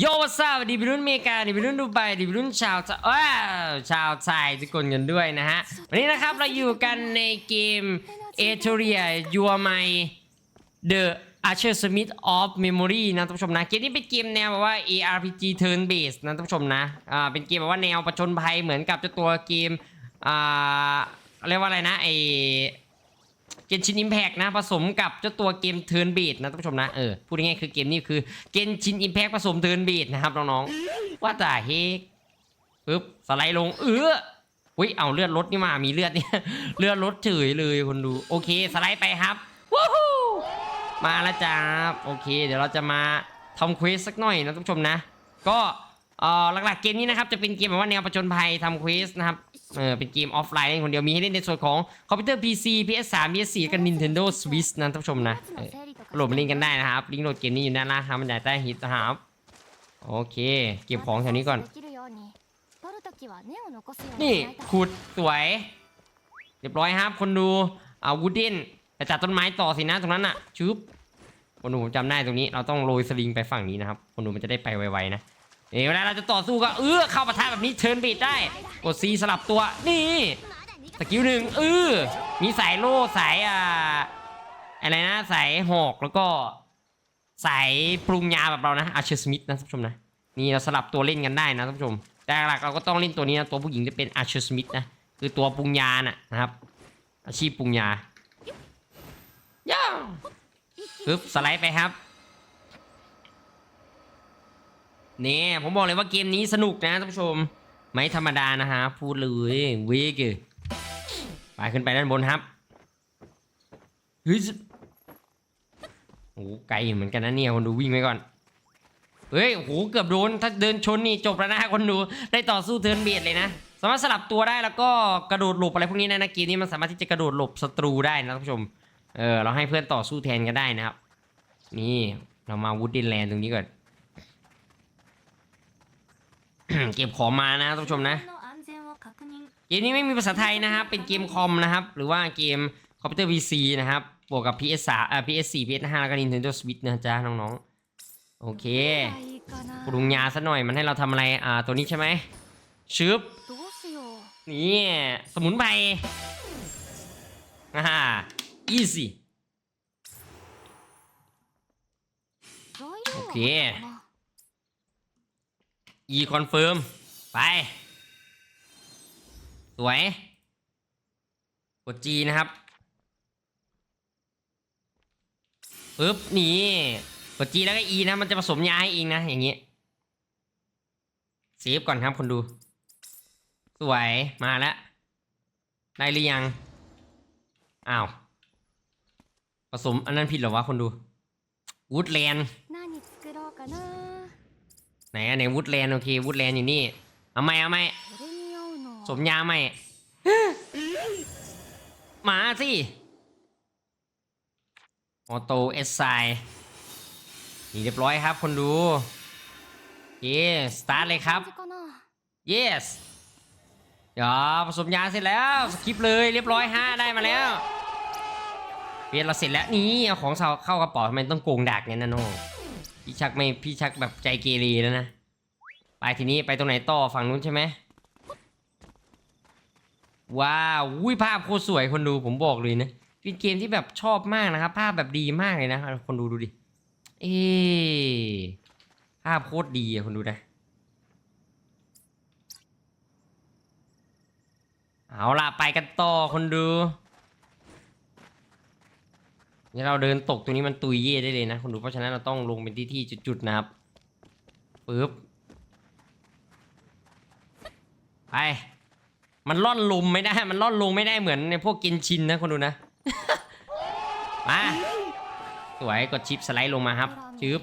โยวัสวัสดีพี่รุ่นอเมริกาดีพี่รุ่นดูไบดีพี่รุ่นชาวจะว้าวชาวไทยทุกคนกันด้วยนะฮะ วันนี้นะครับเราอยู่กันในเกม e t e r i a Your My The Archer Smith of Memory นะท่านผู้ชมนะ เกมนี้เป็นเกมแนวแบบว่า ARPG Turn Based นะท่านผู้ชมนะอ่าเป็นเกมแบบว่าแนวประชนภัยเหมือนกับเจ้าตัวเกมอ่าเรียกว่าอะไรนะไอ นชินอิมแพกนะผสมกับเจ้าตัวเกมเทิร์นบีดนะท่านผู้ชมนะเออพูดง่ายๆคือเกมนี้คือเกนชินอิมแพกผสมเทิร์นบีดนะครับน้องๆว่าแต่เฮกปึ๊บสไลด์ลงเอออุ้ยเอาเลือดรถนี่มามีเลือดเนี่ยเลือดรถเฉยเลยคนดูโอเคสไลด์ไปครับวู้ฮู้มาแล้วจ้าโอเค เดี๋ยวเราจะมาทำเควสสักหน่อยนะท่านผู้ชมนะ ก็เอ่อหลักๆเกมนี้นะครับจะเป็นเกมแบบว่าแนวประจนภัยทำเควสนะครับ เออเป็นเกมออฟไลน์เล่นคนเดียวมีให้เล่นในส่วนของคอมพิวเตอร์ PC PS3 PS4 กับ Nintendo Switch นะท่านผู้ชมนะโหลดมาเล่นกันได้นะครับ ลิงก์โหลดเกมนี้อยู่ด้านล่างครับมันใหญ่ใต้ฮิตนะครับโอเค เก็บของแถวนี้ก่อน นี่ขุดสวยเรียบร้อยครับ คนดูเอาวูดเดนแต่จัดต้นไม้ต่อสินะตรงนั้นน่ะชึบคนดูผมจำได้ตรงนี้ เราต้องโรยสลิงไปฝั่งนี้นะครับ คนดูมันจะได้ไปไวๆนะ เอ้เวลาเราจะต่อสู้ก็เออเข้าปะทะแบบนี้เชิญบีดได้กดซีสลับตัวนี่สกิลหนึ่งเออมีสายโล่สายอ่าอะไรนะสายหอกแล้วก็สายปรุงยาแบบเรานะอาเชอร์สมิธนะท่านผู้ชมนะนี่เราสลับตัวเล่นกันได้นะท่านผู้ชม แต่หลักเราก็ต้องเล่นตัวนี้นะตัวผู้หญิงจะเป็นอาเชอร์สมิธนะคือตัวปรุงยาน่ะนะครับ อาชีพปรุงยาย่าปึ๊บสไลด์ไปครับ นี่ผมบอกเลยว่าเกมนี้สนุกนะท่านผู้ชม ไม่ธรรมดานะฮะพูดเลยเวกไปขึ้นไปด้านบนครับเฮ้ยโอ้ไกลเหมือนกันนะเนี่ยคนดูวิ่งไปก่อนเฮ้ยโอ้โหเกือบโดนถ้าเดินชนนี่จบแล้วนะคนดูได้ต่อสู้เทิร์นเบียดเลยนะสามารถสลับตัวได้แล้วก็กระโดดหลบอะไรพวกนี้นะนะเกมนี้มันสามารถที่จะกระโดดหลบศัตรูได้นะท่านผู้ชมเออเราให้เพื่อนต่อสู้แทนกันได้นะครับ นี่เรามาวูดดินแลนด์ตรงนี้ก่อน เก็บของมานะท่านผู้ชมนะ เกมนี้ไม่มีภาษาไทยนะครับ เป็นเกมคอมนะครับ หรือว่าเกมคอมพิวเตอร์ PC นะครับ บวกกับ PS3 อ่า PS4 PS5 แล้วก็ Nintendo Switch นะจ๊ะน้องๆ โอเคปรุงยาซะหน่อยมันให้เราทำอะไร อ่า ตัวนี้ใช่ไหมชึบนี่สมุนไพรอ่า easy โอเค e confirm ไป สวย กด G นะครับปึ๊บนี่กด G แล้วก็ E นะ มันจะผสมยาให้เองนะ อย่างงี้เซฟก่อนครับคนดู สวยมาแล้ว ได้หรือยัง อ้าว ผสมอันนั้นผิดเหรอวะคนดูวูดแลนด์ ไหนอันไหนวูดแลนด์โอเควูดแลนด์อยู่นี่เอาไหมเอาไหมสมยาไหมมาสิออโตเอสไซนี่เรียบร้อยครับคนดูเย้สตาร์ทเลยครับ yes เดี๋ยวผสมยาเสร็จแล้วสกิปเลยเรียบร้อยห้าได้มาแล้วเพียนเราเสร็จแล้วนี่เอาของเข้าเข้ากระเป๋าทำไมต้องโกงดักเนี่ยนะโน พี่ชักไม่พี่ชักแบบใจเกเรแล้วนะไปทีนี้ไปตรงไหนต่อฝั่งนู้นใช่ไหมว้าวอุ้ยภาพโคตรสวยคนดูผมบอกเลยนะเป็นเกมที่แบบชอบมากนะครับ ภาพแบบดีมากเลยนะคนดูดูดิเอ๊ภาพโคตรดีอะคนดูนะเอาล่ะไปกันต่อคนดู นี่เราเดินตกตรงนี้มันตุยเย่ได้เลยนะคนดูเพราะฉะนั้นเราต้องลงเป็นที่ที่จุดๆนะครับปึ๊บไปมันล่อนลมไม่ได้ มันล่อนลงไม่ได้เหมือนในพวกกินชินนะคนดูนะ มาสวยกดชิปสไลด์ลงมาครับชืบ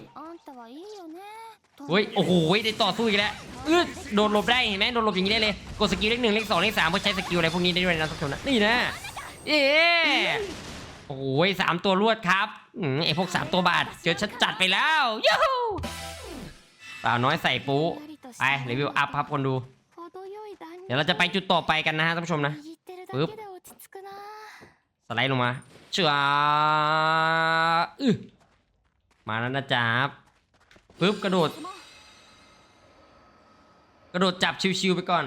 เฮ้ยโอ้โหได้ต่อสู้อีกแล้วเออโดนหลบได้เห็นไหมโดนหลบอย่างนี้ได้เลย กดสกิลเลขหนึ่งเลขสองเลขสามเพื่อใช้สกิลอะไรพวกนี้ได้ด้วยนะทุกคนนะนี่นะ เอ๊ะ โอ้โหสามตัวรวดครับอืมไอพวกสามตัวบาทเจอชัดจัดไปแล้วยูฮูสาวน้อยใส่ปูไปรีวิวอัพครับคนดู เดี๋ยวเราจะไปจุดต่อไปกันนะฮะท่านผู้ชมนะปึ๊บสไลด์ลงมาเชื่ออือมาแล้วนะจ๊าบปึ๊บกระโดด กระโดดจับชิวๆไปก่อน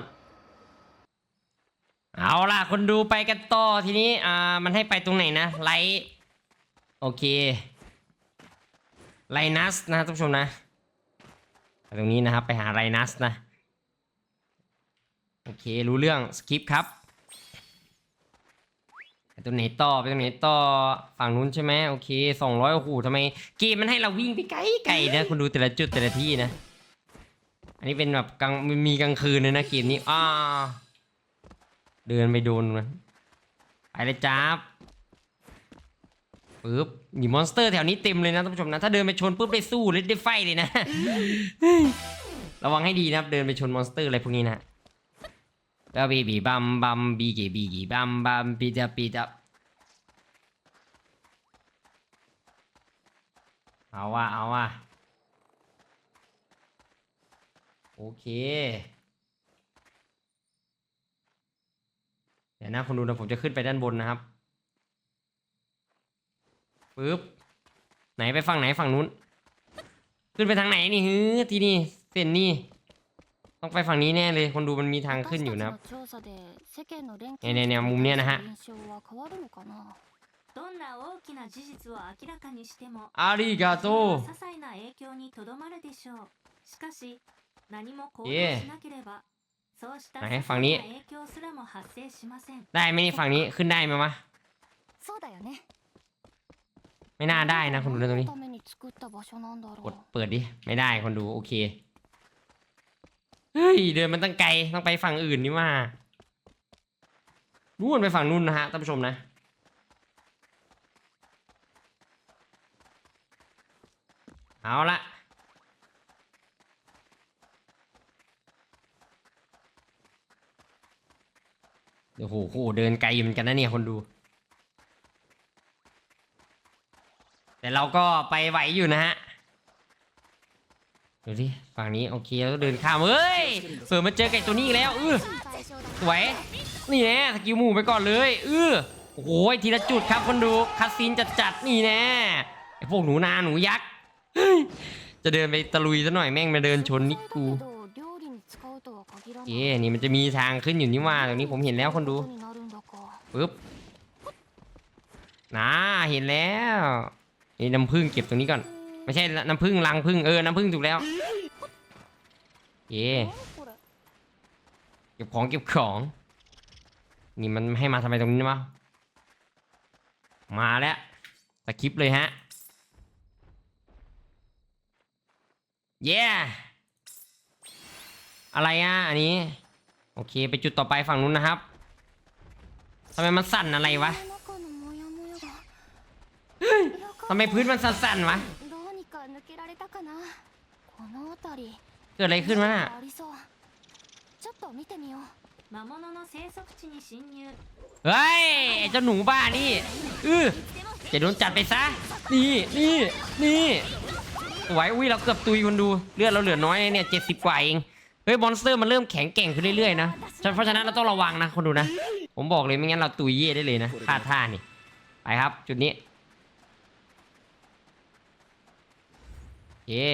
เอาล่ะ คนดูไปกันต่อทีนี้ อ่า มันให้ไปตรงไหนนะไลท์โอเคไลนัสนะท่านผู้ชมนะไปตรงนี้นะครับ ไปหาไลนัสนะ โอเค รู้เรื่องสกิปครับไปตรงไหนต่อไปตรงไหนต่อฝั่งนู้นใช่ไหมโอเคสองร้อยโอ้โหทำไมเกมมันให้เราวิ่งไปไกลๆนะคุณดูแต่ละจุดแต่ละที่นะ อันนี้เป็นแบบกลางมีกลางคืนเลยนะเกมนี้อ้า เดินไปโดนมันไปเลยจ้าบปึ๊บมีมอนสเตอร์แถวนี้เต็มเลยนะท่านผู้ชมนะ ถ้าเดินไปชนปุ๊บได้สู้เลยได้ไฟเลยนะ ระวังให้ดีนะครับ เดินไปชนมอนสเตอร์อะไรพวกนี้นะแล้วบีบีบัมบัมบีกีบีกีบัมบัมปีจับปีจับเอาว่ะเอาว่ะโอเค เดี๋ยว นะคุณดูนะผมจะขึ้นไปด้านบนนะครับปึ๊บไหนไปฝั่งไหนฝั่งนู้น ขึ้นไปทางไหนนี่ฮือทีนี่เส้นนี่ต้องไปฝั่งนี้แน่เลย คนดูมันมีทางขึ้นอยู่นะครับ ねえねえねえมุมเนี้ยนะฮะ どんな大きな事実を明らかにしても อาริกาโต 些細な影響にとどまるでしょうしかし何も行動いえしなければそうした ไหนฝั่งนี้ ได้ไหมนี่ฝั่งนี้ขึ้นได้ไหมวะไม่น่าได้นะคนดูตรงนี้ กดเปิดดิ ไม่ได้คนดูโอเค เฮ้ยเดินมันตั้งไกลต้องไปฝั่งอื่นนี่มานู่นไปฝั่งนู่นนะฮะท่านผู้ชมนะ เอาละ โอ้โหโหเดินไกลอยู่เหมือนกันนะเนี่ยคนดู แต่เราก็ไปไหวอยู่นะฮะดูดิฝั่งนี้โอเคแล้วเดินข้ามเฮ้ยเปิดมาเจอไก่ตัวนี้อีกแล้วเออสวยนี่แน่สกิลหมู่ไปก่อนเลยเออโอ้โหทีละจุดครับคนดูคัสซีนจัดจัดนี่แน่ไอพวกหนูนาหนูยักษ์จะเดินไปตะลุยซะหน่อยแม่งมาเดินชนนิกกู เอ๊นี่มันจะมีทางขึ้นอยู่นี่ว่าตรงนี้ผมเห็นแล้วคนดูปึ๊บนะเห็นแล้วนี่น้ำผึ้งเก็บตรงนี้ก่อน ไม่ใช่น้ำผึ้งรังผึ้งเออน้ำผึ้งถูกแล้วเย่เก็บของเก็บของ นี่มันให้มาทำไมตรงนี้วะมาแล้วสคริปเลยฮะเย่ อะไรอะ อันนี้ โอเค ไปจุดต่อไปฝั่งนู้นนะครับทำไมมันสั่นอะไรวะทำไมพื้นมันสั่นๆวะเกิดอะไรขึ้นวะน่ะเฮ้ยเจ้าหนูบ้านี่เออจะโดนจัดไปซะ นี่นี่นี่สวยอุ้ยเราเกือบตุยคนดู เลือดเราเหลือน้อยเนี่ยเจ็ดสิบกว่าเอง เฮ้ยมอนสเตอร์มันเริ่มแข็งแกร่งขึ้นเรื่อยๆนะฉะเพราะฉะนั้นเราต้องระวังนะคนดูนะ ผมบอกเลยไม่งั้นเราตุยเย่ได้เลยนะพลาดท่านี่ ไปครับ จุดนี้เย่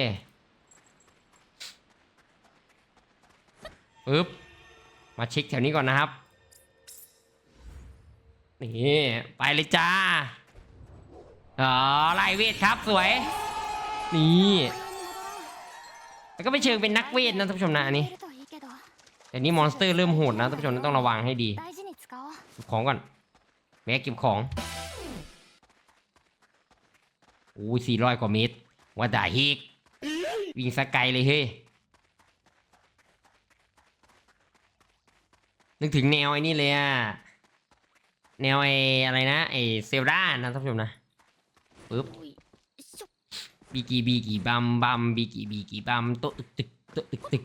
ปึ๊บ มาเช็คแถวนี้ก่อนนะครับ นี่ ไปเลยจ้า อ๋อไล่เวทครับสวย นี่ ก็ไม่เชิงเป็นนักเวทนะท่านผู้ชมนะอันนี้แต่นี้มอนสเตอร์เริ่มโหดนะท่านผู้ชมต้องระวังให้ดีเก็บของก่อนแม่เก็บของอู้ยสี่ร้อยกว่าเมตรว่าด่าฮีกวิ่งสกายเลยเฮ้ยนึกถึงแนวไอ้นี่เลยอะแนวไอ้อะไรนะไอ้เซลดานะท่านผู้ชมนะปึ๊บ บีกีบีกีบัมบัมบีกีบีกีบัมโตะตึกตึกโตะตึกตึก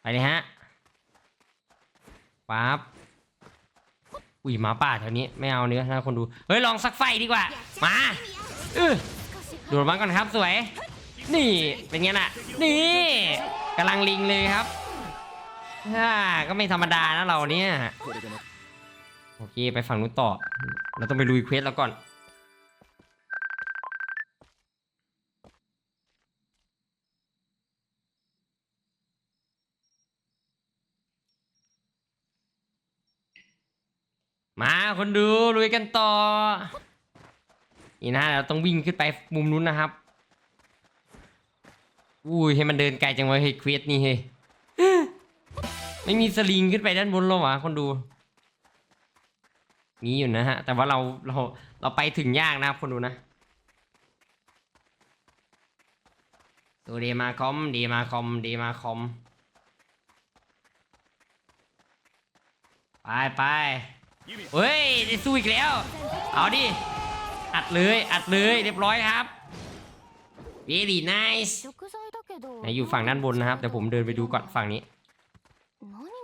ไปเลยฮะปั๊บอุ้ยหมาป่าแถวนี้ไม่เอาเนื้อนะคนดู เฮ้ย ลองสักไฟดีกว่า มาเออดูดมันก่อนครับสวย นี่เป็นไงน่ะ นี่กำลังลิงเลยครับฮ่าก็ไม่ธรรมดานะเราเนี่ย โอเค ไปฝั่งนู้นต่อ เราต้องไปลุยเควสแล้วก่อน มาคนดูลุยกันต่อนี่นะเราต้องวิ่งขึ้นไปมุมนู้นนะครับอุ้ยให้มันเดินไกลจังวะเฮ้ยเควสนี่เฮ้ยไม่มีสลิงขึ้นไปด้านบนหรอวะคนดูมีอยู่นะฮะ แต่ว่าเราเราเราไปถึงยากนะครับคนดูนะตัวเดมาคอมเดมาคอมเดมาคอมไปไป เฮ้ยได้สู้อีกแล้ว เอาดิ อัดเลย อัดเลยเรียบร้อยครับ very nice ไหนอยู่ฝั่งด้านบนนะครับแต่ผมเดินไปดูก่อนฝั่งนี้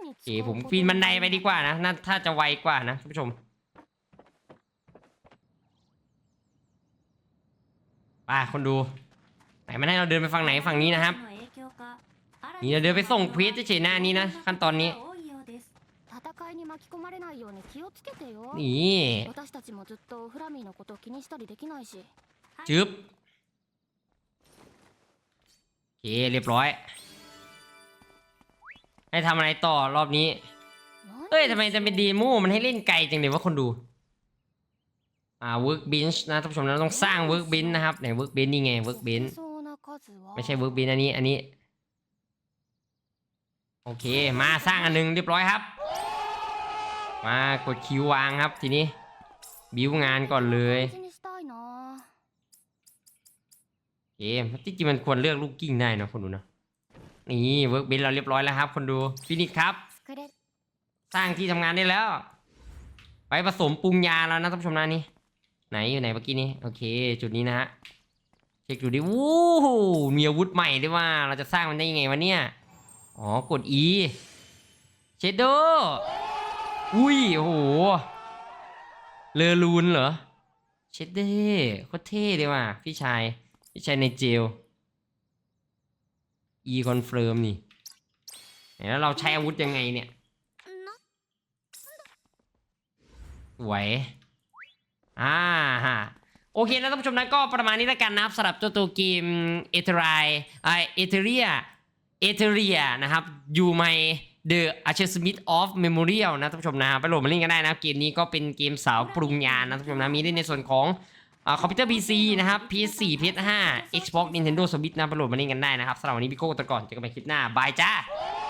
โอเคผมปีนบันไดไปดีกว่านะน่าถ้าจะไวกว่านะท่านผู้ชม ไปคนดู ไหนไม่ให้เราเดินไปฝั่งไหนฝั่งนี้นะครับ นี่เราเดินไปส่งเพจเฉยหน้านี้นะขั้นตอนนี้ 多いようです 戦いに巻き込まれないように気をつけてよ นี่ 私たちもずっとフラミーのこと気にしたりできないし จึ๊บโอเคเรียบร้อย ให้ทำอะไรต่อรอบนี้ เอ้ยทำไมจะเป็นดีโมมันให้เล่นไกลจังเลยว่าคนดู อ่า workbench นะท่านผู้ชมเราต้องสร้าง workbench นะครับไหน workbench นี่ไง workbench そうな数は ไม่ใช่ workbench อันนี้ อันนี้ โอเค มาสร้างอันหนึงเรียบร้อยครับ มากดคิววางครับทีนี้ บิวงานก่อนเลยเกมที่จริงมันควรเลือกลูกกิ้งได้นะคนดูนะนี่เวิร์กเบนเราเรียบร้อยแล้วครับ คนดูฟินิกครับ สร้างที่ทำงานได้แล้ว ไปผสมปรุงยาแล้วนะท่านผู้ชมนะนี่ไหนอยู่ไหนเมื่อกี้นี้โอเค จุดนี้นะฮะเช็คดูดิวู้มีอาวุธใหม่ด้วยว่า เราจะสร้างมันได้ยังไงวะเนี่ย อ๋อกด E เชดโด อุ้ยโอ้โห เลอรูนเหรอ เชดเด้โคตรเท่เลยว่ะ พี่ชาย พี่ชายในเจล E คอนเฟิร์มนี่ แล้วเราใช้อาวุธยังไงเนี่ยสวอ่าฮะโอเคนะท่านผู้ชมนะก็ประมาณนี้แล้วกันนะครับสำหรับตัวตัวเกมเอเทไรไอเอเทเรียเอเทเรียนะครับ อยู่ใน The Achievement of Memorial นะท่านผู้ชมนะไปโหลดมาเล่นกันได้นะเกมนี้ก็เป็นเกมสาวปรุงยานนะท่านผู้ชมนะมีได้ในส่วนของคอมพิวเตอร์ PC นะครับ PS4 PS5 Xbox Nintendo Switch นะไปโหลดมาเล่นกันได้นะครับสำหรับวันนี้พี่โก้ตะก่อนเจอกันใหม่คลิปหน้าบายจ้า